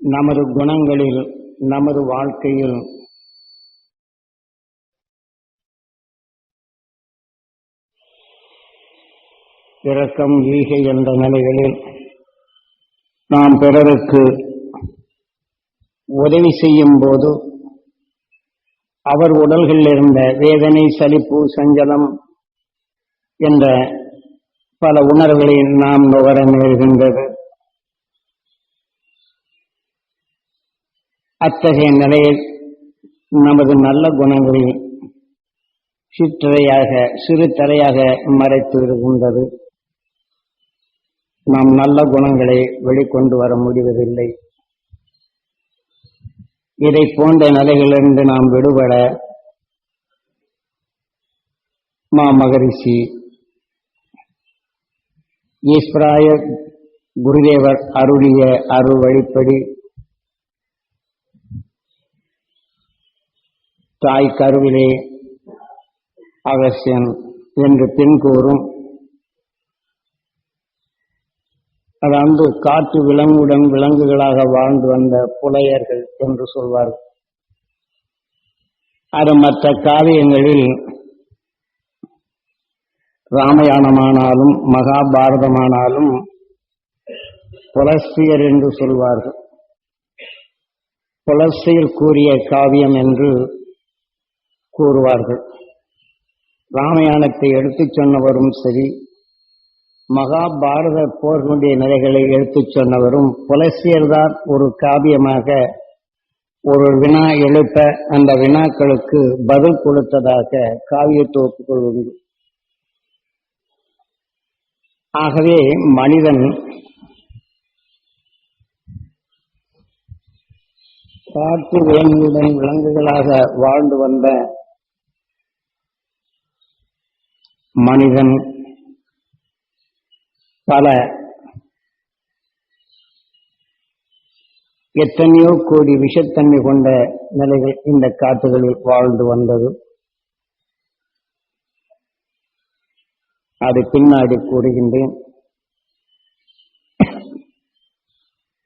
நமது குணங்களில் நமது வாழ்க்கையில் இரக்கம் ஈகை என்ற நிலைகளில் நாம் பிறருக்கு உதவி செய்யும் போது அவர் உடல்களில் இருந்த வேதனை சலிப்பு சஞ்சலம் என்ற பல உணர்வுகளை நாம் நுகர நேர்கின்றது. அத்தகைய நிலையில் நமது நல்ல குணங்களை சிற்றறையாக சிறு தரையாக மறைத்து இருக்கின்றது நாம் நல்ல குணங்களை வெளிக்கொண்டு வர முடிவதில்லை. இதை போன்ற நிலைகளிலிருந்து நாம் விடுபட மா மகரிஷி ஈஸ்வராய குருதேவர் அருளிய அருள் வழிப்படி தாய் கருவிலே அவசியம் என்று பின் கூறும். அதாவது காற்று விலங்குடன் விலங்குகளாக வாழ்ந்து வந்த புலையர்கள் என்று சொல்வார்கள். அது மற்ற காவியங்களில் ராமாயணமானாலும் மகாபாரதமானாலும் புலஸ்தியர் என்று சொல்வார்கள். புலஸ்தியர் கூறிய காவியம் என்று கூறுவார்கள். ராமாயணத்தை எடுத்துச் சொன்னவரும் சரி மகாபாரத போர்களுடைய நிலைகளை எடுத்துச் சொன்னவரும் புலசியர்தான் ஒரு காவியமாக ஒரு வினா எழுப்ப அந்த வினாக்களுக்கு பதில் கொடுத்ததாக காவிய தொகுப்புகள் உண்டு. ஆகவே மனிதன் காட்டு விலங்குடன் விலங்குகளாக வாழ்ந்து வந்த மனிதன் பல எத்தனையோ கோடி விஷத்தன்மை கொண்ட நிலைகள் இந்த காட்டுகளில் வாழ்ந்து வந்தது. அது பின்னாடி கூறுகின்றேன்.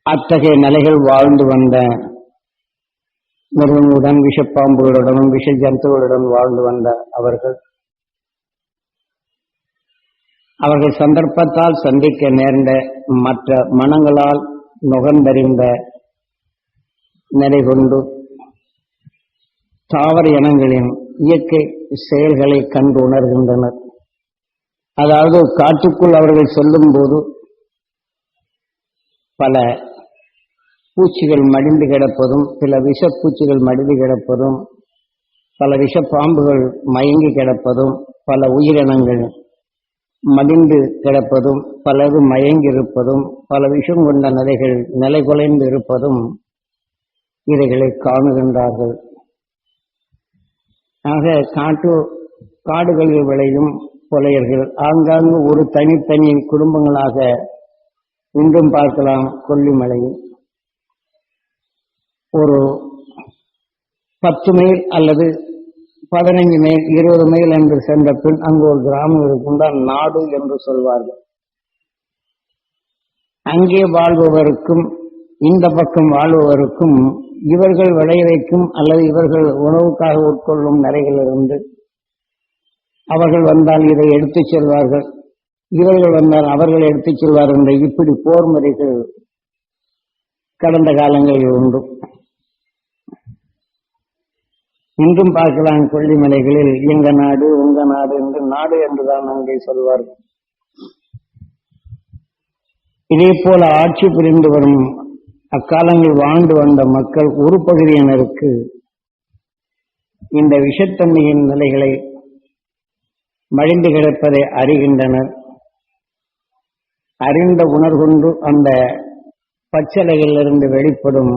அத்தகைய நிலைகள் வாழ்ந்து வந்த மிருகங்களுடன் விஷப்பாம்புகளுடனும் விஷ ஜந்துகளுடன் வாழ்ந்து வந்த அவர்கள் அவர்கள் சந்தர்ப்பத்தால் சந்திக்க நேர்ந்த மற்ற மனங்களால் நுகர்ந்தறிந்த நிலை கொண்டு தாவர இனங்களின் இயற்கை செயல்களை கண்டு உணர்கின்றனர். அதாவது காட்டுக்குள் அவர்கள் செல்லும் போது பல பூச்சிகள் மடிந்து கிடப்பதும் சில விஷப்பூச்சிகள் மடிந்து கிடப்பதும் பல விஷப்பாம்புகள் மயங்கி கிடப்பதும் பல உயிரினங்கள் மடிந்து கிடப்பதும் பலது மயங்கி இருப்பதும் பல விஷம் கொண்ட நிலைகள் நிலை குலைந்து இருப்பதும் இவைகளை காணுகின்றார்கள். ஆக காட்டு காடுகளில் விளையும் கொலையர்கள் ஆங்காங்கு ஒரு தனித்தனி குடும்பங்களாக இன்றும் பார்க்கலாம் கொல்லிமலையில் ஒரு பத்து மைல் அல்லது பதினைஞ்சு மைல் இருபது மைல் என்று சென்ற பின் அங்கு ஒரு கிராமம் இருக்கும்தான் நாடு என்று சொல்வார்கள். அங்கே வாழ்பவருக்கும் இந்த பக்கம் வாழ்பவருக்கும் இவர்கள் விளைய வைக்கும் அல்லது இவர்கள் உணவுக்காக உட்கொள்ளும் நிலைகளிலிருந்து அவர்கள் வந்தால் இதை எடுத்துச் செல்வார்கள். இவர்கள் வந்தால் அவர்கள் எடுத்துச் செல்வார்கள் என்ற இப்படி போர் முறைகள் கடந்த காலங்களில் உண்டு. இன்றும் பார்க்கலாம் கொல்லிமலைகளில் எங்க நாடு உங்க நாடு என்று நாடு என்றுதான் அங்கே சொல்வார்கள். இதே போல ஆட்சி புரிந்து வரும் அக்காலங்களில் வாழ்ந்து வந்த மக்கள் ஒரு பகுதியினருக்கு இந்த விஷத்தன்மையின் நிலைகளை மழிந்து கிடப்பதை அறிகின்றனர். அறிந்த உணர்கொண்டு அந்த பச்சலைகளிலிருந்து வெளிப்படும்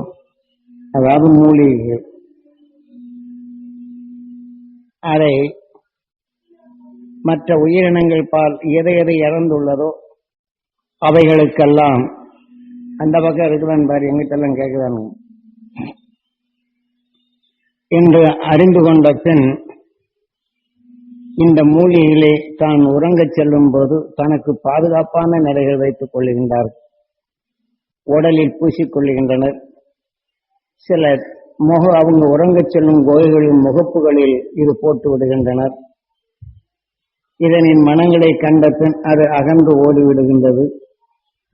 அதாவது மூலிகைகள். அதை மற்ற உயிரினங்கள் பால் எதை எதை இறந்துள்ளதோ அவைகளுக்கெல்லாம் அந்த பக்கம் இருக்குதான் பாரு எங்கிட்டெல்லாம் கேட்குதானு என்று அறிந்து கொண்ட பின் இந்த மூலிகையிலே தான் உறங்கச் செல்லும் போது தனக்கு பாதுகாப்பான நிலைகள் வைத்துக் கொள்ளுகின்றார் உடலில் பூசிக்கொள்கின்றனர் சிலர் முக அவங்க உறங்கச் செல்லும் கோயில்களின் முகப்புகளில் இது போட்டு விடுகின்றனர். இதனின் மனங்களை கண்ட பின் அது அகன்று ஓடி விடுகின்றது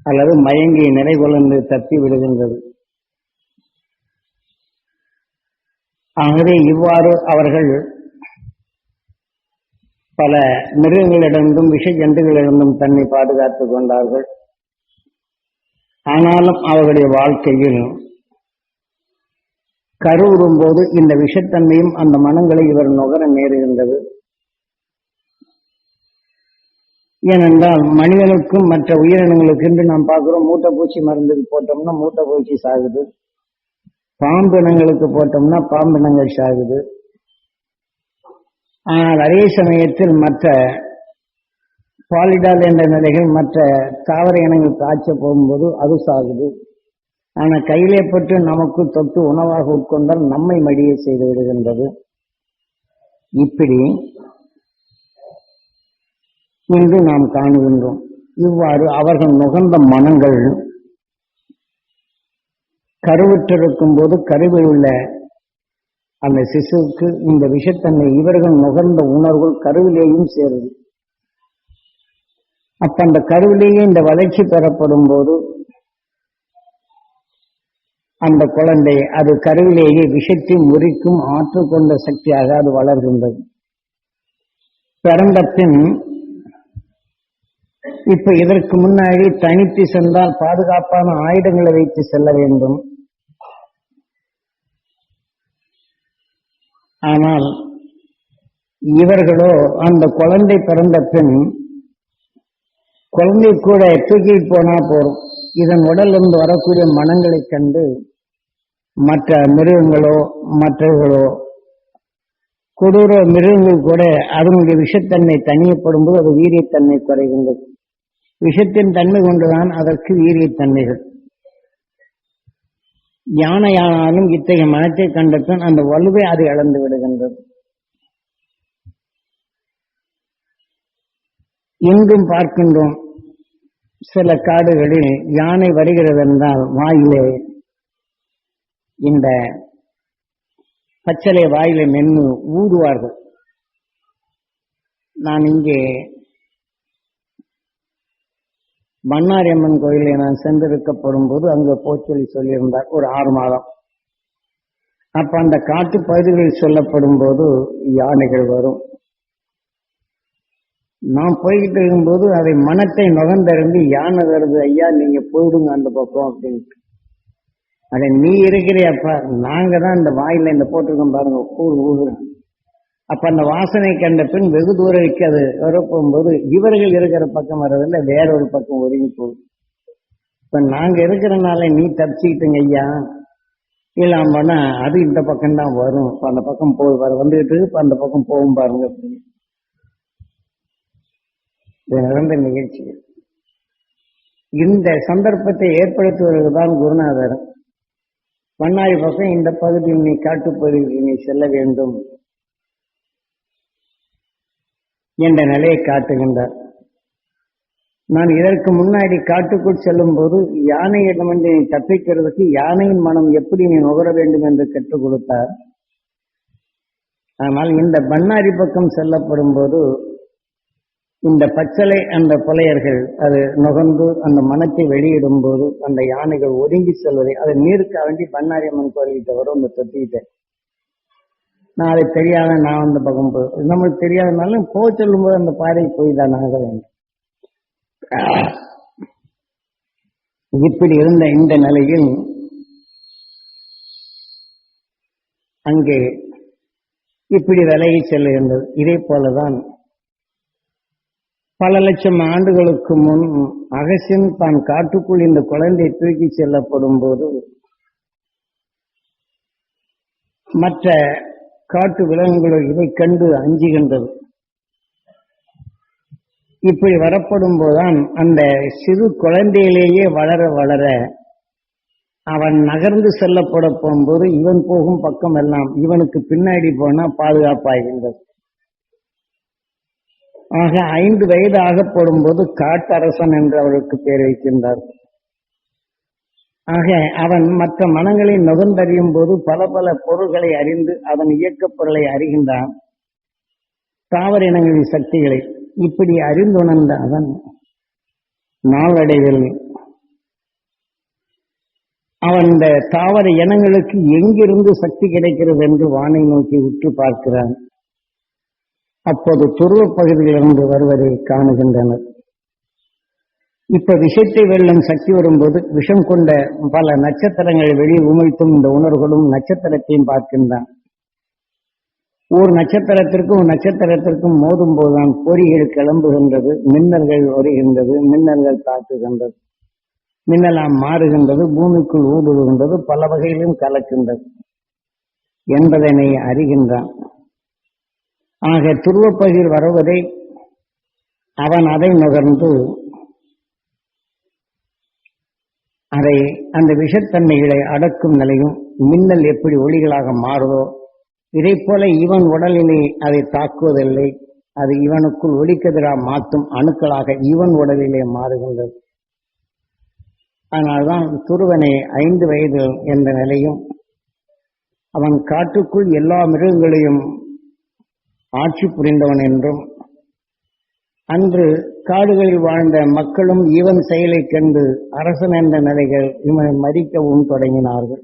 அல்லது மயங்கி நிலை கொண்டு தப்பி விடுகின்றது. ஆகவே இவ்வாறு அவர்கள் பல மிருகங்களிடமிருந்தும் விஷ ஜந்துகளிடந்தும் தன்னை பாதுகாத்துக் கொண்டார்கள். ஆனாலும் அவர்களுடைய வாழ்க்கையில் கருவுறும் போது இந்த விஷத்தன்மையும் அந்த மனங்களை இவர் நுகர நேரிருந்தது. ஏனென்றால் மனிதனுக்கும் மற்ற உயிரினங்களுக்கு என்று நாம் பார்க்கிறோம் மூட்டை பூச்சி மருந்துக்கு போட்டோம்னா மூட்டை பூச்சி சாகுது. பாம்பு இனங்களுக்கு போட்டோம்னா பாம்பு இனங்கள் சாகுது. ஆனால் அதே சமயத்தில் மற்ற பாலிடால் என்ற நிலைகள் மற்ற தாவர இனங்கள் காய்ச்ச போகும்போது அது சாகுது. ஆனால் கையிலே பட்டு நமக்கு தொட்டு உணவாக உட்கொண்டால் நம்மை மடிய செய்து விடுகின்றது. இப்படி இன்று நாம் காணுகின்றோம். இவ்வாறு அவர்கள் நுகர்ந்த மனங்கள் கருவுற்றிருக்கும் போது கருவில் உள்ள அந்த சிசுவுக்கு இந்த விஷத்தன்மை இவர்கள் நுகர்ந்த உணர்வுகள் கருவிலேயும் சேருது. அப்ப அந்த கருவிலேயே இந்த வளர்ச்சி பெறப்படும் போது அந்த குழந்தை அது கருவிலேயே விஷத்தை முறிக்கும் ஆற்றல் கொண்ட சக்தியாக அது வளர்கின்றது. பிறந்த பின் இப்ப இதற்கு முன்னாடி தனித்து சென்றால் பாதுகாப்பான ஆயுதங்களை வைத்து செல்ல வேண்டும். ஆனால் இவர்களோ அந்த குழந்தை பிறந்த பின் குழந்தை கூட தூக்கி போனா போறோம் இதன் உடலிருந்து வரக்கூடிய மனங்களை கண்டு மற்ற மிருகங்களோ மற்றவர்களோ கொடூர மிருகங்கள் கூட அதனுடைய விஷத்தன்மை தனியப்படும் போது அது வீரியத்தன்மை குறைகின்றது. விஷத்தின் தன்மை கொண்டுதான் அதற்கு வீரியத்தன்மைகள். யானையானாலும் இத்தகைய மனத்தை கண்டபின் அந்த வலுவை அது இழந்து விடுகின்றது. எங்கும் பார்க்கின்றோம் சில காடுகளில் யானை வருகிறது என்றால் வாயிலே இந்த பச்சலை வாயிலை மென்னு ஊடுவார்கள் நான் இங்கே மன்னாரியம்மன் கோயிலை நான் சென்றிருக்கப்படும் போது அங்கே போச்சொல்லி சொல்லியிருந்தார் ஒரு ஆறு மாதம். அப்ப அந்த காட்டு பகுதிகளில் சொல்லப்படும் போது யானைகள் வரும். நான் போய்கிட்டு இருக்கும்போது அதை மனத்தை நுகர்ந்தறிந்து யானை வருது ஐயா நீங்க போயிடுங்க அந்த பக்கம் அப்படின்ட்டு. அட நீ இருக்கிறியப்பா? நாங்க தான் இந்த வாயில இந்த போட்டிருக்கோம் பாருங்க கூறு ஊதுறோம் அப்ப அந்த வாசனை கண்ட பின் வெகு தூரம் அது வரப்போகும்போது இவர்கள் இருக்கிற பக்கம் வர்றதில்ல வேறொரு பக்கம் ஒதுங்கி போகுது. இப்ப நாங்க இருக்கிறனால நீ தப்பிச்சுக்கிட்டுங்க ஐயா. இல்லாமனா அது இந்த பக்கம் தான் வரும். இப்ப அந்த பக்கம் போய் வர வந்துகிட்டு இப்ப அந்த பக்கம் போகும் பாருங்க. அப்படின்னு இது நடந்த நிகழ்ச்சி இந்த சந்தர்ப்பத்தை ஏற்படுத்துவதற்கு தான் குருநாதர் பண்ணாரி பக்கம் இந்த பகுதியில் நீ காட்டுப்பகுதிக்கு நீ செல்ல வேண்டும் என்ற நிலையை காட்டுகின்றார். நான் இதற்கு முன்னாடி காட்டுக்குள் செல்லும் போது யானையிடமிருந்து நீ தப்பிக்கிறதுக்கு யானையின் மனம் எப்படி நீ நுகர வேண்டும் என்று கற்றுக் கொடுத்தார். ஆனால் இந்த பண்ணாரி பக்கம் செல்லப்படும் போது இந்த பச்சலை அந்த புலையர்கள் அது நுகர்ந்து அந்த மனத்தை வெளியிடும் போது அந்த யானைகள் ஒதுங்கி செல்வதை அதை நீருக்கு வேண்டி பண்ணாரி அம்மன் கோயில்கிட்ட வரும் அந்த தொத்திக்கிட்டேன் நான் அதை தெரியாத நான் அந்த பக்கம் போ நம்மளுக்கு தெரியாதனாலும் போக சொல்லும் போது அந்த பாறை போய் தான் ஆக வேண்டும். இப்படி இருந்த இந்த நிலையில் அங்கே இப்படி விலகி செல்லுகின்றது. இதே போலதான் பல லட்சம் ஆண்டுகளுக்கு முன் அகசியன் தான் காட்டுக்குள் இந்த குழந்தை தூக்கி செல்லப்படும் போது மற்ற காட்டு விலங்குகளோ இதை கண்டு அஞ்சுகின்றது. இப்படி வரப்படும் போதுதான் அந்த சிறு குழந்தையிலேயே வளர வளர அவன் நகர்ந்து செல்லப்பட போகும்போது இவன் போகும் பக்கம் எல்லாம் இவனுக்கு பின்னாடி போனா பாதுகாப்பாகின்றது ஆக ஐந்து வயது ஆகப்படும் போது காட்டரசன் என்று அவருக்கு பேர் வைக்கின்றார். ஆக அவன் மற்ற மனங்களை நுகர்ந்தறியும் போது பல பல பொருள்களை அறிந்து அதன் இயக்கப் பொருளை அறிகின்றான். தாவர இனங்களின் சக்திகளை இப்படி அறிந்துணர்ந்த அவன் நாளடைவில் அவன் இந்த தாவர இனங்களுக்கு எங்கிருந்து சக்தி கிடைக்கிறது என்று வானை நோக்கி உற்று பார்க்கிறான். அப்போது துருவப் பகுதியிலிருந்து வருவதை காணுகின்றனர். இப்ப விஷத்தை வெல்லும் சக்தி வரும்போது விஷம் கொண்ட பல நட்சத்திரங்களை வெளி உமிழ்த்தும் இந்த உணர்வுகளும் நட்சத்திரத்தையும் பார்க்கின்றான். ஒரு நட்சத்திரத்திற்கும் ஒரு நட்சத்திரத்திற்கும் மோதும் போதுதான் பொறிகள் கிளம்புகின்றது மின்னல்கள் வருகின்றது மின்னல்கள் தாக்குகின்றது. மின்னலாம் மாறுகின்றது பூமிக்குள் ஊடுருகின்றது பல வகையிலும் கலக்கின்றது என்பதனை அறிகின்றான். ஆக துருவப்பகிர் வருவதை அவன் அதை நுகர்ந்து அதை அந்த விஷத்தன்மைகளை அடக்கும் நிலையும் மின்னல் எப்படி ஒளிகளாக மாறுதோ இதை போல இவன் உடலிலே அதை தாக்குவதில்லை. அது இவனுக்குள் ஒளிக்கதிராக மாற்றும் அணுக்களாக இவன் உடலிலே மாறுகின்றது. அதனால்தான் துருவனை ஐந்து வயது என்ற நிலையும் அவன் காட்டுக்குள் எல்லா மிருகங்களையும் ஆட்சி புரிந்தவன் என்றும் அன்று காடுகளில் வாழ்ந்த மக்களும் இவன் செயலைக் கண்டு அரசன் என்ற நிலைகள் இவனை மதிக்கவும் தொடங்கினார்கள்.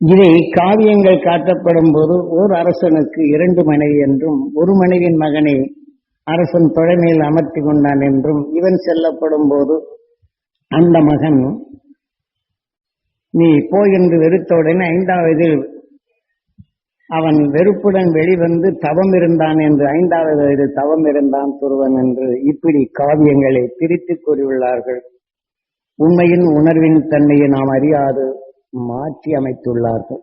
இதை காவியங்கள் காட்டப்படும் போது ஓர் அரசனுக்கு இரண்டு மனைவி என்றும் ஒரு மனைவியின் மகனை அரசன் தொலைமையில் அமர்த்தி கொண்டான் என்றும் இவன் செல்லப்படும் போது அந்த மகன் நீ போ என்று வெறுத்தவுடனே ஐந்தாவது அவன் வெறுப்புடன் வெளிவந்து தவம் இருந்தான் என்று ஐந்தாவது வயது தவம் இருந்தான் துருவன் என்று இப்படி காவியங்களை பிரித்து கூறியுள்ளார்கள். உண்மையின் உணர்வின் தன்மையை நாம் அறியாது மாற்றி அமைத்துள்ளார்கள்.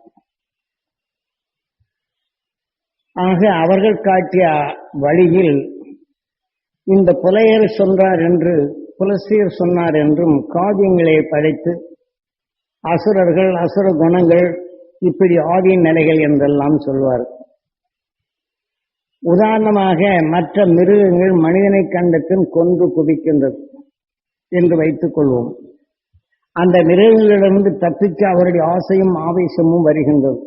ஆக அவர்கள் காட்டிய வழியில் இந்த புலையர் சொன்னார் என்று புலசியர் சொன்னார் என்றும் காவியங்களை படைத்து அசுரர்கள் அசுர குணங்கள் இப்படி ஆதியின் நிலைகள் என்றெல்லாம் சொல்வார். உதாரணமாக மற்ற மிருகங்கள் மனிதனை கண்டத்தின் கொன்று குவிக்கின்றது என்று வைத்துக் கொள்வோம். அந்த மிருகங்களிடமிருந்து தப்பிக்க அவருடைய ஆசையும் ஆவேசமும் வருகின்றது.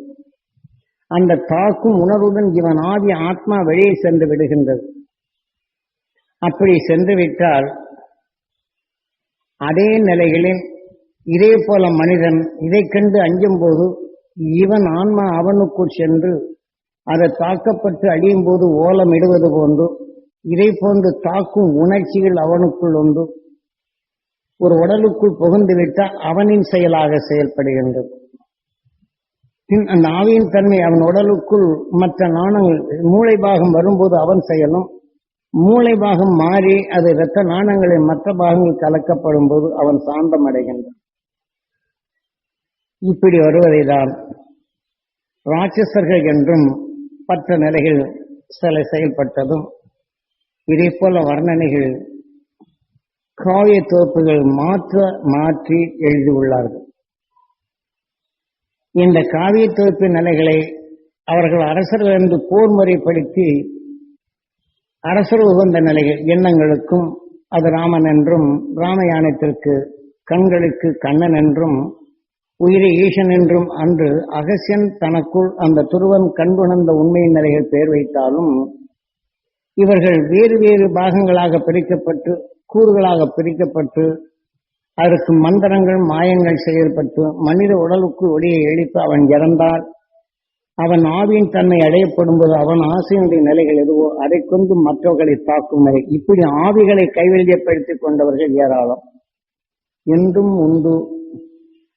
அந்த தாக்கும் உணர்வுடன் இவன் ஆதி ஆத்மா வெளியே சென்று விடுகின்றது. அப்படி சென்று விட்டால் அதே நிலைகளில் இதே போல மனிதன் இதை கண்டு அஞ்சும் போது இவன் ஆன்மா அவனுக்குள் சென்று அதை தாக்கப்பட்டு அழியும் போது ஓலம் இடுவது போன்று இதை போன்று தாக்கும் உணர்ச்சிகள் அவனுக்குள் உண்டு. ஒரு உடலுக்குள் புகுந்து விட்டால் அவனின் செயலாக செயல்படுகின்றது. பின் அந்த ஆவியின் தன்மை அவன் உடலுக்குள் மற்ற நாணங்கள் மூளை பாகம் வரும்போது அவன் செயலும் மூளை பாகம் மாறி அது இரத்த நாணங்களின் மற்ற பாகங்கள் கலக்கப்படும் போது அவன் சாந்தம் அடைகின்றான் இப்படி வருவதை தான் ராட்சசர்கள் என்றும் பற்ற நிலைகள் சில செயல்பட்டதும் இதே போல வர்ணனைகள் காவிய தொகுப்புகள் மாற்ற மாற்றி எழுதியுள்ளார்கள். இந்த காவிய தொகுப்பின் நிலைகளை அவர்கள் அரசர்கள் என்று போர் முறைப்படுத்தி அரசர் உகந்த நிலைகள் எண்ணங்களுக்கும் அது ராமன் என்றும் ராமயானத்திற்கு கண்களுக்கு கண்ணன் என்றும் உயிரை ஈசன் என்றும் அன்று அகசியன் தனக்குள் அந்த துருவன் கண்புணர்ந்த உண்மையின் நிலைகள் பெயர் வைத்தாலும் இவர்கள் வேறு வேறு பாகங்களாக பிரிக்கப்பட்டு கூறுகளாக பிரிக்கப்பட்டு அதற்கு மந்திரங்கள் மாயங்கள் செயல்பட்டு மனித உடலுக்கு ஒளியை எழுப்பி அவன் இறந்தால் அவன் ஆவியின் தன்மை அடையப்படும் போது அவன் ஆசையினுடைய நிலைகள் எதுவோ அதை கொண்டு மற்றவர்களை தாக்கும் நிலை. இப்படி ஆவிகளை கைவல்யப்படுத்திக் கொண்டவர்கள் ஏராளம். என்றும் உண்டு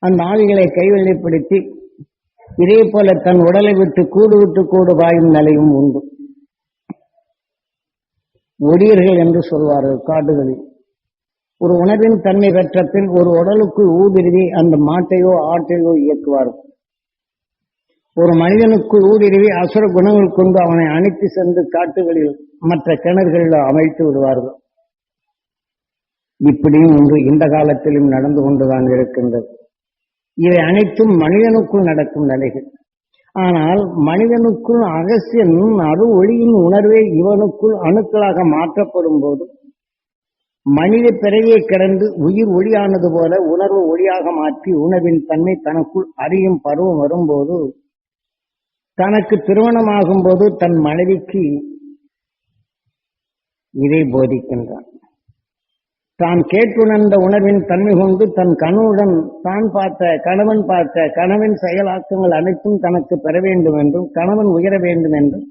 அந்த ஆவிகளை கைவல்யப்படுத்தி இதே போல தன் உடலை விட்டு கூடு விட்டு கூடு பாயும் நிலையும் உண்டு. ஒடியர்கள் என்று சொல்வார்கள் காடுகளில். ஒரு உணவின் தன்மை பெற்ற பின் ஒரு உடலுக்குள் ஊடுருவி அந்த மாட்டையோ ஆட்டையோ இயக்குவார்கள். ஒரு மனிதனுக்குள் ஊடுருவி அசுர குணங்கள் கொண்டு அவனை அணைத்து சென்று காட்டுகளில் மற்ற கிணறுகளில் அமைத்து விடுவார்கள். இப்படியும் ஒன்று இந்த காலத்திலும் நடந்து கொண்டுதான் இருக்கின்றது. இவை அனைத்தும் மனிதனுக்குள் நடக்கும் நிலைகள். ஆனால் மனிதனுக்குள் அகசியன் அரு ஒளியின் உணர்வே இவனுக்குள் அணுக்களாக மாற்றப்படும் போது மனித பிறவியை கடந்து உயிர் ஒளியானது போல உணர்வு ஒளியாக மாற்றி உணர்வின் தன்மை தனக்குள் அறியும் பருவம் வரும்போது தனக்கு திருமணமாகும் போது தன் மனைவிக்கு இதை போதிக்கின்றான். தான் கேட்டுணர்ந்த உணர்வின் தன்மை கொண்டு தன் கனவுடன் தான் பார்த்த கணவன் பார்த்த கணவன் செயலாக்கங்கள் அனைத்தும் தனக்கு பெற வேண்டும் என்றும் கணவன் உயர வேண்டும் என்றும்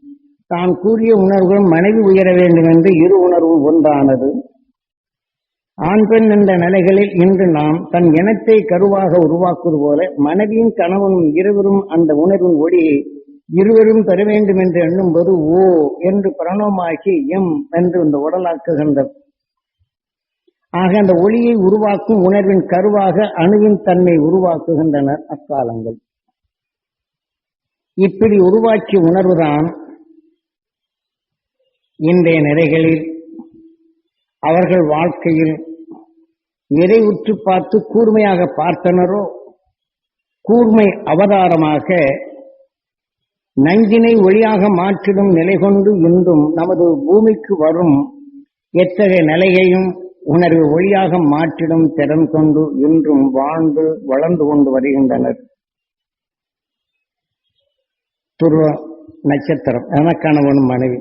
தான் கூறிய உணர்வுகளும் மனைவி உயர வேண்டும் என்று இரு உணர்வும் ஒன்றானது. ஆண் பெண் என்ற நிலைகளில் இன்று நாம் தன் இனத்தை கருவாக உருவாக்குவது போல மனைவியும் கணவனும் இருவரும் அந்த உணர்வின் ஒளியை இருவரும் பெற வேண்டும் என்று எண்ணும்போது ஓ என்று பிரணவமாகி எம் என்று இந்த உடலாக்குகின்ற ஆக அந்த ஒளியை உருவாக்கும் உணர்வின் கருவாக அணுவின் தன்மை உருவாக்குகின்றனர் அக்காலங்கள். இப்படி உருவாக்கிய உணர்வுதான் இன்றைய நிலைகளில் அவர்கள் வாழ்க்கையில் எதை உற்று பார்த்து கூர்மையாக பார்த்தனரோ கூர்மை அவதாரமாக நஞ்சினை ஒளியாக மாற்றிடும் நிலை கொண்டு இன்றும் நமது பூமிக்கு வரும் எத்தகைய நிலையையும் உணர்வு ஒளியாக மாற்றிடும் திறன் கொண்டு இன்றும் வாழ்ந்து வளர்ந்து கொண்டு வருகின்றனர். துருவ நட்சத்திரம் எனக்கானவன் மனைவி.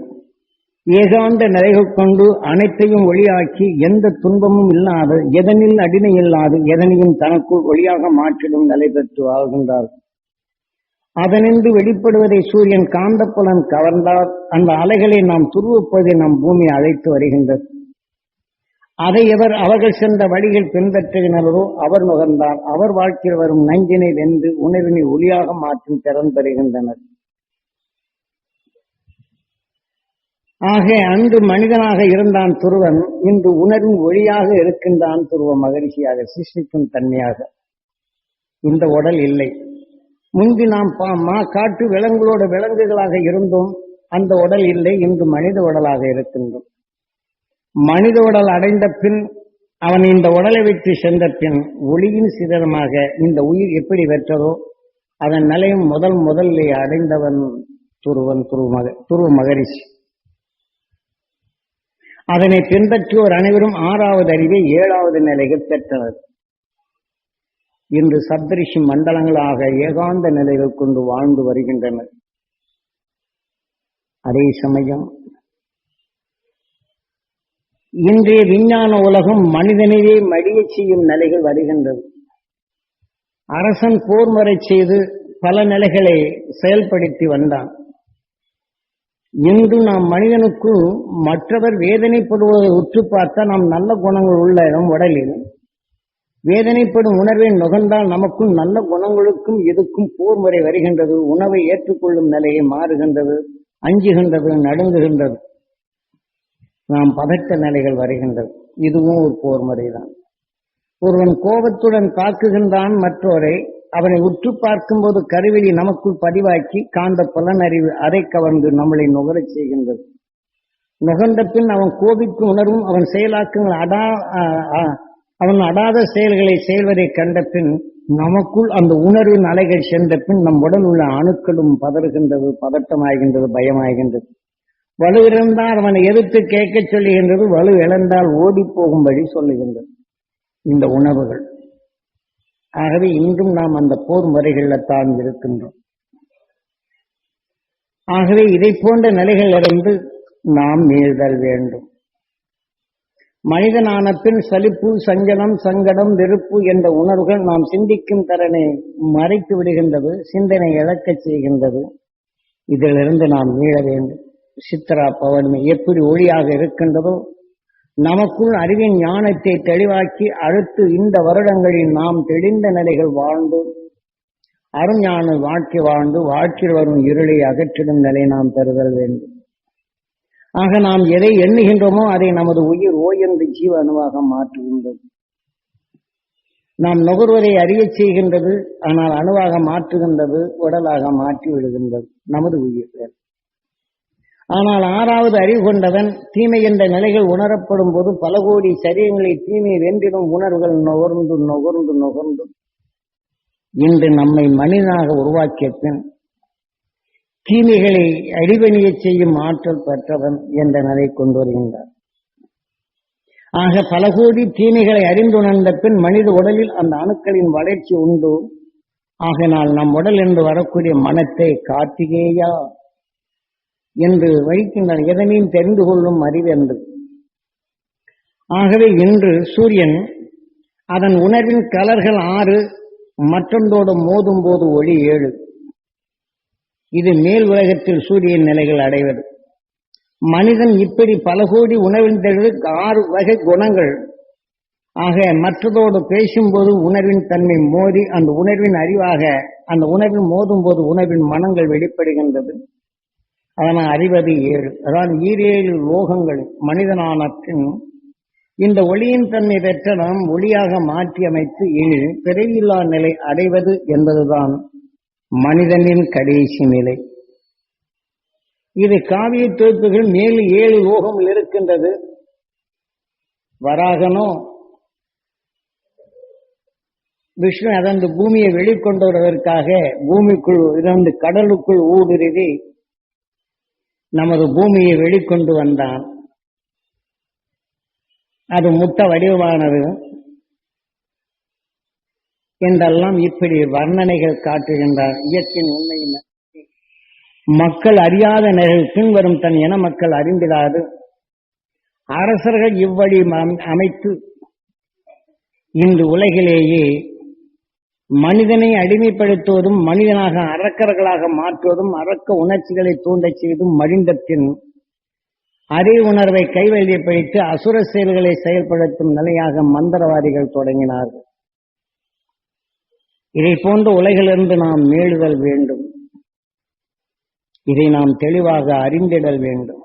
ஏகாந்த நிலைகள் கொண்டு அனைத்தையும் ஒளியாக்கி எந்த துன்பமும் இல்லாது எதனில் அடிமை இல்லாது எதனையும் தனக்குள் ஒளியாக மாற்றிடும் நிலை பெற்று வாழ்கின்றார். அதனின்று வெளிப்படுவதை சூரியன் காந்தப்புலன் கவர்ந்தால் அந்த அலைகளை நாம் துருவப்பதை நம் பூமி அழைத்து வருகின்றது. அதை எவர் அவர்கள் சென்ற வழிகள் பின்பற்றுகின்றனரோ அவர் நுகர்ந்தார். அவர் வாழ்க்கையில் வரும் நஞ்சினை வென்று உணர்வினை ஒளியாக மாற்றும் திறன் பெறுகின்றனர். ஆக அன்று மனிதனாக இருந்தான் துருவன் இன்று உணர்வின் ஒளியாக இருக்கின்றான் துருவ மகிழ்ச்சியாக சிருஷ்டிக்கும் தன்மையாக. இந்த உடல் இல்லை. முன்பு நாம் பா- மா காட்டு விலங்குகளோட விலங்குகளாக இருந்தோம். அந்த உடல் இல்லை. இன்று மனித உடலாக இருக்கின்றோம். மனித உடல் அடைந்த பின் அவன் இந்த உடலை விட்டு சென்ற பின் ஒளியின் சிதறமாக இந்த உயிர் எப்படி பெற்றதோ அதன் நிலையும் முதல் முதல்ல அடைந்தவன் துருவன் துருவ மக துருவ மகரிஷி. அதனை பின்பற்றுவோர் அனைவரும் ஆறாவது அறிவை ஏழாவது நிலைகள் பெற்றனர் இன்று சப்தரிஷி மண்டலங்களாக ஏகாந்த நிலைகள் கொண்டு வாழ்ந்து வருகின்றனர். அதே சமயம் இன்றைய விஞ்ஞான உலகம் மனிதனையே மடியச் செய்யும் நிலைகள் வருகின்றது. அரசன் போர் முறை செய்து பல நிலைகளை செயல்படுத்தி வந்தான். இன்று நாம் மனிதனுக்கு மற்றவர் வேதனைப்படுவதை உற்று பார்த்தா நாம் நல்ல குணங்கள் உள்ள நம் உடலில். வேதனைப்படும் உணர்வை நுகர்ந்தால் நமக்கும் நல்ல குணங்களுக்கும் இதுக்கும் போர் முறை வருகின்றது. உணவை ஏற்றுக்கொள்ளும் நிலையை மாறுகின்றது அஞ்சுகின்றது நடுங்குகின்றது. நாம் பதட்ட நிலைகள் வருகின்றது இதுவும் ஒரு போர் முறைதான். ஒருவன் கோபத்துடன் தாக்குகின்றான் மற்றோரை அவனை உற்று பார்க்கும்போது கருவிழி நமக்குள் பதிவாக்கி காந்த புலனறிவு அதை கவர்ந்து நம்மளை நுகரச் செய்கின்றது. நுகர்ந்த பின் அவன் கோபிக்கும் உணர்வும் அவன் செயலாக்கங்கள் அடா அவன் அடாத செயல்களை செய்வதை கண்ட பின் நமக்குள் அந்த உணர்வின் அலைகள் சென்ற பின் நம் உடல் உள்ள அணுக்களும் பதறுகின்றது பதட்டமாகின்றது பயமாகின்றது. வலு இருந்தால் அவனை எதிர்த்து கேட்கச் சொல்லுகின்றது வலு இழந்தால் ஓடி போகும்படி சொல்லுகின்றது. இந்த உணவுகள். ஆகவே இன்றும் நாம் அந்த போர் முறைகளில் தான் இருக்கின்றோம். ஆகவே இதை போன்ற நிலைகளிலிருந்து நாம் மீழ்தல் வேண்டும். மனிதனான பின் சலிப்பு சஞ்சலம் சங்கடம் வெறுப்பு என்ற உணர்வுகள் நாம் சிந்திக்கும் திறனை மறைத்து விடுகின்றது சிந்தனை இழக்கச் செய்கின்றது. இதிலிருந்து நாம் மீள வேண்டும். சித்ரா பௌர்ணமி எப்படி ஒளியாக இருக்கின்றதோ நமக்குள் அறிவின் ஞானத்தை தெளிவாக்கி அடுத்து இந்த வருடங்களில் நாம் தெளிந்த நிலைகள் வாழ்ந்து அருஞான வாழ்க்கை வாழ்ந்து வாழ்க்கையில் வரும் இருளை அகற்றிடும் நிலை நாம் பெறுதல் வேண்டும். ஆக நாம் எதை எண்ணுகின்றோமோ அதை நமது உயிர் ஓய்ந்து ஜீவ அணுவாக மாற்றுகின்றது. நாம் நுகர்வதை அறியச் செய்கின்றது ஆனால் அணுவாக மாற்றுகின்றது உடலாக மாற்றி விடுகின்றது நமது உயிர் ஆனால் ஆறாவது அறிவு கொண்டவன் தீமை என்ற நிலைகள் உணரப்படும் போது பல கோடி சரீரங்களை தீமை வென்றிடும் உணர்வுகள் நுகர்ந்து நுகர்ந்து நுகர்ந்து. இன்று நம்மை மனிதனாக உருவாக்கிய பின் தீமைகளை அடிபணிய செய்யும் ஆற்றல் பெற்றவன் என்ற நிலை கொண்டு வருகின்றார். ஆக பல கோடி தீமைகளை அறிந்துணர்ந்த பின் மனித உடலில் அந்த அணுக்களின் வளர்ச்சி உண்டு. ஆகினால் நம் உடல் என்று வரக்கூடிய மனத்தை கார்த்திகேயா என்று வைக்கின்றன. எதனையும் தெரிந்து கொள்ளும் அறிவு என்று. ஆகவே இன்று சூரியன் அதன் உணர்வின் கலர்கள் ஆறு மற்றொன்றோடு மோதும் போது ஒளி ஏழு. இது மேல் உலகத்தில் சூரியன் நிலைகள் அடைவது. மனிதன் இப்படி பல கோடி உணவின் தெளிவுக்கு ஆறு வகை குணங்கள். ஆக மற்றதோடு பேசும்போது உணர்வின் தன்மை மோதி அந்த உணர்வின் அறிவாக அந்த உணர்வின் மோதும் போது உணர்வின் மனங்கள் வெளிப்படுகின்றது. அதனால் அறிவது ஏழு. அதாவது ஈரேழு லோகங்கள் மனிதனான இந்த ஒளியின் தன்மை பெற்ற நாம் ஒளியாக மாற்றி அமைத்து ஏழு பிறையில்லா நிலை அடைவது என்பதுதான் மனிதனின் கடைசி நிலை. இது காவிய தொகுப்புகள் மேல் ஏழு லோகம் இருக்கின்றது. வராகனோ விஷ்ணு அதன் பூமியை வெளிக்கொண்டு வருவதற்காக பூமிக்குள் இருந்து கடலுக்குள் ஊடுருவி நமது பூமியை வெளிக்கொண்டு வந்தான். அது முட்ட வடிவமானது. என்றெல்லாம் இப்படி வர்ணனைகள் காட்டுகின்றார். இயற்கையின் உண்மையின் மக்கள் அறியாத நிலையில் பின்வரும் தன் இன மக்கள் அறிந்திடாது. அரசர்கள் இவ்வழி அமைத்து இந்த உலகிலேயே மனிதனை அடிமைப்படுத்துவதும் மனிதனாக அரக்கர்களாக மாற்றுவதும் அரக்க உணர்ச்சிகளை தூண்டச் செய்வதும் மனிதத்தின் அறிவு உணர்வை கைவல்யப்படுத்தி அசுர செயல்களை செயல்படுத்தும் நிலையாக மந்திரவாதிகள் தொடங்கினார்கள். இதை போன்ற உலகிலிருந்து நாம் மீளுதல் வேண்டும். இதை நாம் தெளிவாக அறிந்திடல் வேண்டும்.